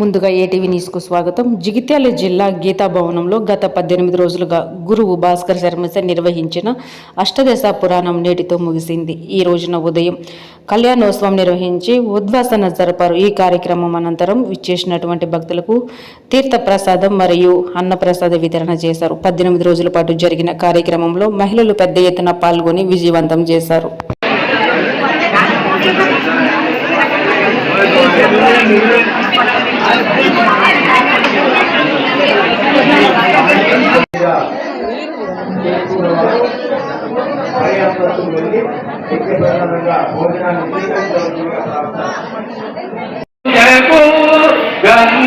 ముందుగా ఏటీవీ న్యూస్కు స్వాగతం. జగిత్యాల జిల్లా గీతా భవనంలో గత పద్దెనిమిది రోజులుగా గురువు భాస్కర్ శర్మస నిర్వహించిన అష్టదశ పురాణం నేటితో ముగిసింది. ఈ రోజున ఉదయం కళ్యాణోత్సవం నిర్వహించి ఉద్వాసన జరపారు. ఈ కార్యక్రమం అనంతరం విచ్చేసినటువంటి భక్తులకు తీర్థ ప్రసాదం మరియు అన్నప్రసాద వితరణ చేశారు. పద్దెనిమిది రోజుల పాటు జరిగిన కార్యక్రమంలో మహిళలు పెద్ద ఎత్తున పాల్గొని విజయవంతం చేశారు. పర్యాప్తం వెళ్ళి వ్యక్తిగతంగా భోజనాన్ని స్వీకరించవలసిందిగా ప్రార్థన జయకు గంగమ్మ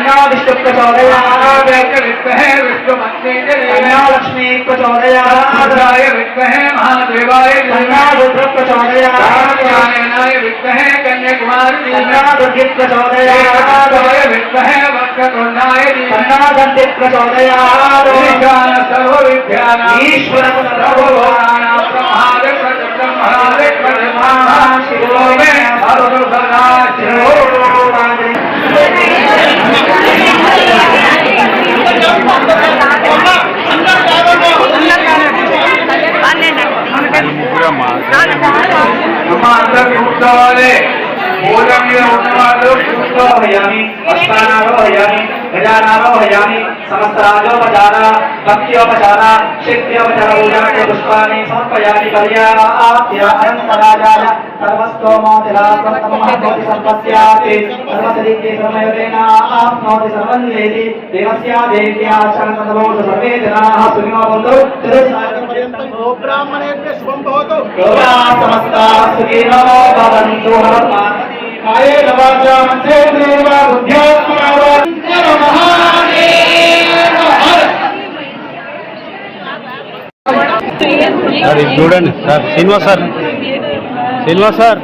अन्ना विश्व प्रचोदया विद्महे विश्वमन्ना लक्ष्मी प्रचोदया रुद्राय विद्महे महादेवाय अन्ना कन्या प्रचोदया नारायणाय विद्महे कन्याकुमारी अन्ना दुर्गे प्रचोदया राजाय विद्महे वक्रतुण्डाय अन्ना दन्ते प्रचोदया ईशान सर्व विद्याना ईश्वर सर्वभूतानां ब्रह्मादे ब्रह्मादे ब्रह्मा शिवो मे भगवदा शिवो समांतर पुष्टवाले बोलम ये होने वाले पुष्टव गजानावभयामि समस्तराजोपचारा भक्त्योपचारा शक्त्योपचार पूजाण्य पुष्पाणि समर्पयामि पर्याप्यानन्दराजाय सर्वस्तोमोतिरासत्तमहभवति सर्वस्यापि सर्वसदित्ये सर्वयोगेनाप्नोति सर्वं देति देवस्या देव्या शरणतमोषु सर्वे जनाः सुखिनो भवन्तु गोब्राह्मणेभ्यः शुभं भवतु। गोराः समस्ताः सुखिनो भवन्तु। हरमात्माये नवाचां सेवा बुद्ध्यात्मा సార్ ఇది చూడండి sir Srinivas sir. Srinivas sir.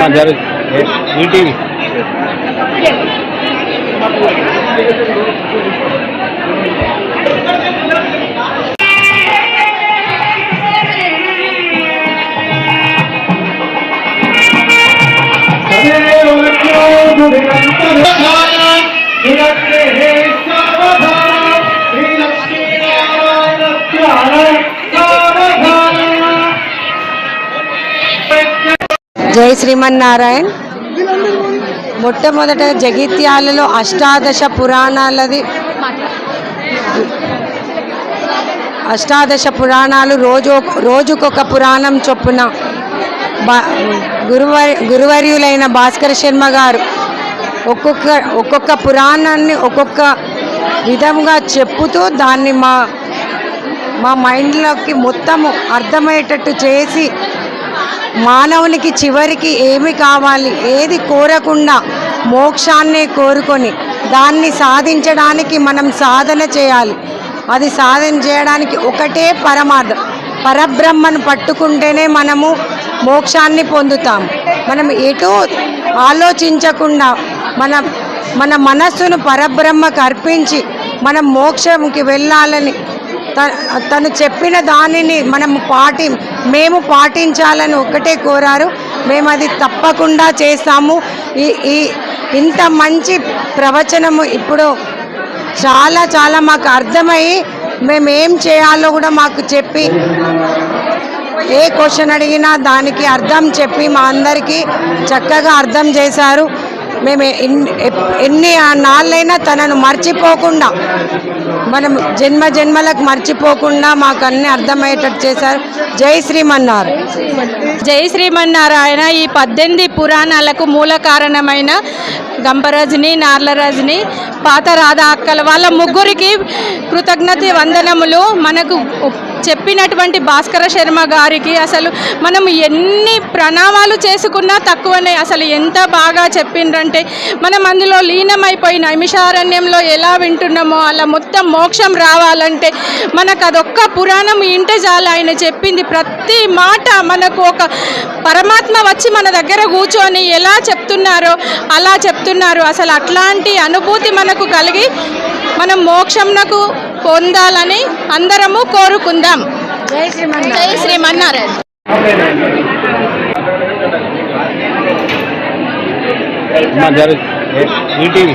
अपना घर मीटिंग జై శ్రీమన్నారాయణ్. మొట్టమొదట జగిత్యాలలో అష్టాదశ పురాణాలది అష్టాదశ పురాణాలు రోజు రోజుకొక పురాణం చొప్పున బా గురువరి గురువర్యులైన భాస్కర శర్మ గారు ఒక్కొక్క ఒక్కొక్క పురాణాన్ని ఒక్కొక్క విధంగా చెప్పుతూ దాన్ని మా మా మైండ్లోకి మొత్తము అర్థమయ్యేటట్టు చేసి మానవునికి చివరికి ఏమి కావాలి? ఏది కోరకుండా మోక్షాన్నే కోరుకొని దాన్ని సాధించడానికి మనం సాధన చేయాలి. అది సాధన చేయడానికి ఒకటే పరమార్థం. పరబ్రహ్మను పట్టుకుంటేనే మనము మోక్షాన్ని పొందుతాం. మనం ఎటు ఆలోచించకుండా మన మన మనస్సును పరబ్రహ్మకు అర్పించి మనం మోక్షంకి వెళ్ళాలని తను చెప్పిన దానిని మనం పాటి మేము పాటించాలని ఒక్కటే కోరారు. మేము అది తప్పకుండా చేస్తాము. ఈ ఈ ఇంత మంచి ప్రవచనము ఇప్పుడు చాలా చాలా మాకు అర్థమయ్యి మేము ఏం చేయాలో కూడా మాకు చెప్పి ఏ క్వశ్చన్ అడిగినా దానికి అర్థం చెప్పి మా అందరికీ చక్కగా అర్థం చేశారు. మేము ఎన్ని నాళ్ళైనా తనను మర్చిపోకుండా మనం జన్మ జన్మలకు మర్చిపోకుండా మాకు అన్ని అర్థమయ్యేటట్టు చేశారు. జై శ్రీమన్నారు జై శ్రీమన్నారాయణ. ఈ పద్దెనిమిది పురాణాలకు మూల కారణమైన గంపరజని నార్లరాజుని పాత రాధా అక్కల వాళ్ళ ముగ్గురికి కృతజ్ఞత వందనములు. మనకు చెప్పినటువంటి భాస్కర శర్మ గారికి అసలు మనం ఎన్ని ప్రణామాలు చేసుకున్నా తక్కువనే. అసలు ఎంత బాగా చెప్పిండ్రంటే మనం అందులో లీనమైపోయి నైమిషారణ్యంలో ఎలా వింటున్నామో అలా మొత్తం మోక్షం రావాలంటే మనకు అదొక్క పురాణం ఇంటే చాలు. ఆయన చెప్పింది ప్రతి మాట మనకు ఒక పరమాత్మ వచ్చి మన దగ్గర కూర్చొని ఎలా చెప్తున్నారో అలా చెప్తున్నారు. అసలు అట్లాంటి అనుభూతి మనకు కలిగి మనం మోక్షంనకు పొందాలని అందరము కోరుకుందాం. జై Srimannarayana. ETV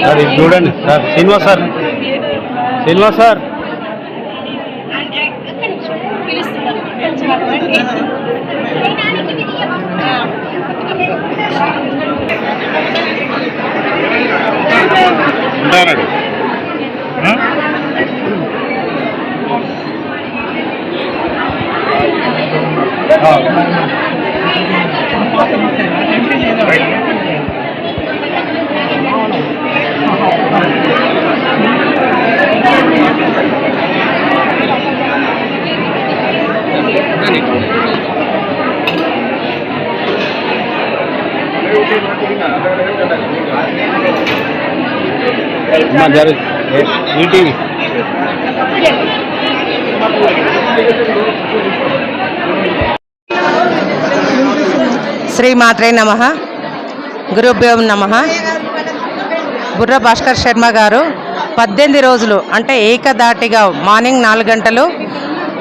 Sir ఇది చూడండి sir Srinivas sir. Srinivas sir. ఉంటానండి. Thank you. అమ్మా, జరు ఏ- ఈటీవీ శ్రీ మాత్రే నమ. గురుభ్యోం నమ. బుర్ర భాస్కర్ శర్మ గారు పద్దెనిమిది రోజులు అంటే ఏకదాటిగా మార్నింగ్ నాలుగు గంటలు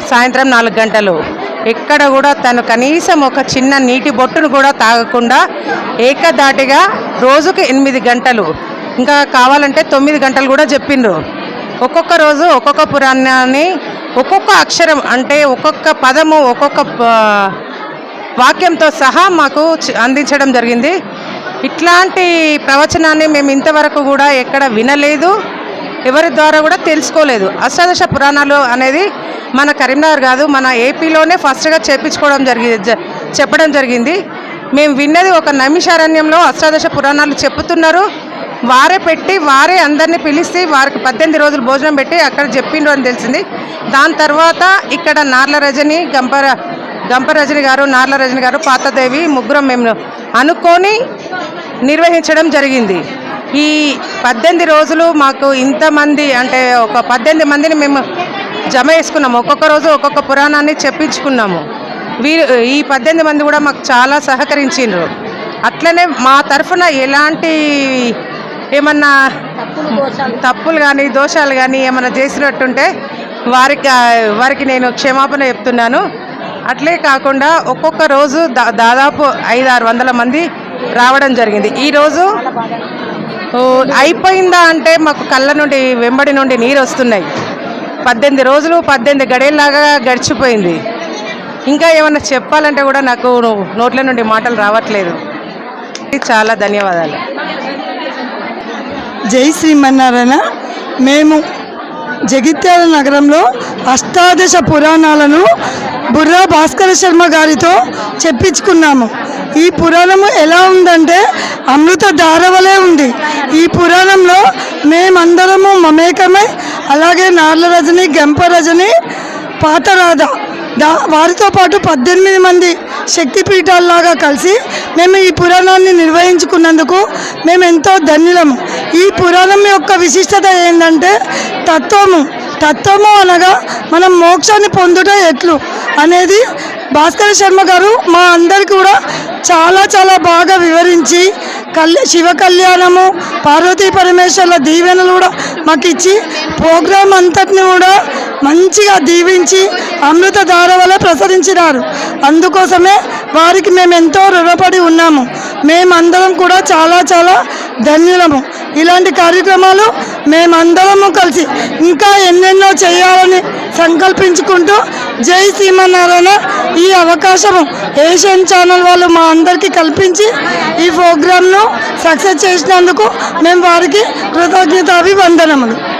సాయంత్రం నాలుగు గంటలు ఎక్కడ కూడా తను కనీసం ఒక చిన్న నీటి బొట్టును కూడా తాగకుండా ఏకదాటిగా రోజుకు ఎనిమిది గంటలు ఇంకా కావాలంటే తొమ్మిది గంటలు కూడా చెప్పిండ్రు ఒక్కొక్క రోజు ఒక్కొక్క పురాణాన్ని ఒక్కొక్క అక్షరం అంటే ఒక్కొక్క పదము ఒక్కొక్క వాక్యంతో సహా మాకు అందించడం జరిగింది. ఇట్లాంటి ప్రవచనాన్ని మేము ఇంతవరకు కూడా ఎక్కడ వినలేదు. ఎవరి ద్వారా కూడా తెలుసుకోలేదు. అష్టాదశ పురాణాలు అనేది మన కరీంనగర్ కాదు మన ఏపీలోనే ఫస్ట్గా చేపించుకోవడం జరిగింది జ- చెప్పడం జరిగింది. మేము విన్నది ఒక నైమిషారణ్యంలో అష్టాదశ పురాణాలు చెప్పుతున్నారు వారే పెట్టి వారే అందరినీ పిలిచి వారికి పద్దెనిమిది రోజులు భోజనం పెట్టి అక్కడ చెప్పిండ్రు అని తెలిసింది. దాని తర్వాత ఇక్కడ నార్ల రజని గంపర గంప రజని గారు నార్ల రజని గారు పాతదేవి ముగ్గురం మేము అనుకొని నిర్వహించడం జరిగింది. ఈ పద్దెనిమిది రోజులు మాకు ఇంతమంది అంటే ఒక పద్దెనిమిది మందిని మేము జమ చేసుకున్నాము. ఒక్కొక్క రోజు ఒక్కొక్క పురాణాన్ని చెప్పించుకున్నాము. వీరు ఈ పద్దెనిమిది మంది కూడా మాకు చాలా సహకరించిండ్రు. అట్లనే మా తరఫున ఎలాంటి ఏమన్నా తప్పులు కానీ దోషాలు కానీ ఏమైనా చేసినట్టుంటే వారికి వారికి నేను క్షమాపణ చెప్తున్నాను. అట్లే కాకుండా ఒక్కొక్క రోజు దా దాదాపు ఐదు ఆరు వందల మంది రావడం జరిగింది. ఈరోజు అయిపోయిందా అంటే మాకు కళ్ళ నుండి వెంబడి నుండి నీరు వస్తున్నాయి పద్దెనిమిది రోజులు పద్దెనిమిది గడేలాగా గడిచిపోయింది. ఇంకా ఏమన్నా చెప్పాలంటే కూడా నాకు నోట్ల నుండి మాటలు రావట్లేదు. చాలా ధన్యవాదాలు. జై శ్రీమన్నారాయణ. మేము జగిత్యాల నగరంలో అష్టాదశ పురాణాలను బుర్రా భాస్కర శర్మ గారితో చెప్పించుకున్నాము. ఈ పురాణము ఎలా ఉందంటే అమృత ధారవలే ఉంది. ఈ పురాణంలో మేమందరము మమేకమై అలాగే నార్ల రజని గంప రజని పాతరాధ దా వారితో పాటు పద్దెనిమిది మంది శక్తిపీఠాల్లాగా కలిసి మేము ఈ పురాణాన్ని నిర్వహించుకున్నందుకు మేము ఎంతో ధన్యులము. ఈ పురాణం యొక్క విశిష్టత ఏంటంటే తత్వము. తత్వము అనగా మనం మోక్షాన్ని పొందుట ఎట్లు అనేది భాస్కర శర్మ గారు మా అందరికి కూడా చాలా చాలా బాగా వివరించి కళ్యాణ శివ కళ్యాణము పార్వతీ పరమేశ్వర్ల దీవెనలు కూడా మాకు ఇచ్చి ప్రోగ్రాం అంతటిని కూడా మంచిగా దీవించి అమృత ధార వల్ల ప్రసరించినారు. అందుకోసమే వారికి మేము ఎంతో రుణపడి ఉన్నాము. మేమందరం కూడా చాలా చాలా ధన్యులము. ఇలాంటి కార్యక్రమాలు మేమందరము కలిసి ఇంకా ఎన్నెన్నో చేయాలని సంకల్పించుకుంటూ జై శ్రీమన్నారాయణ ఈ అవకాశం ఏషియన్ ఛానల్ వాళ్ళు మా అందరికీ కల్పించి ఈ ప్రోగ్రాంను సక్సెస్ చేసినందుకు మేము వారికి కృతజ్ఞతాభివందనములు.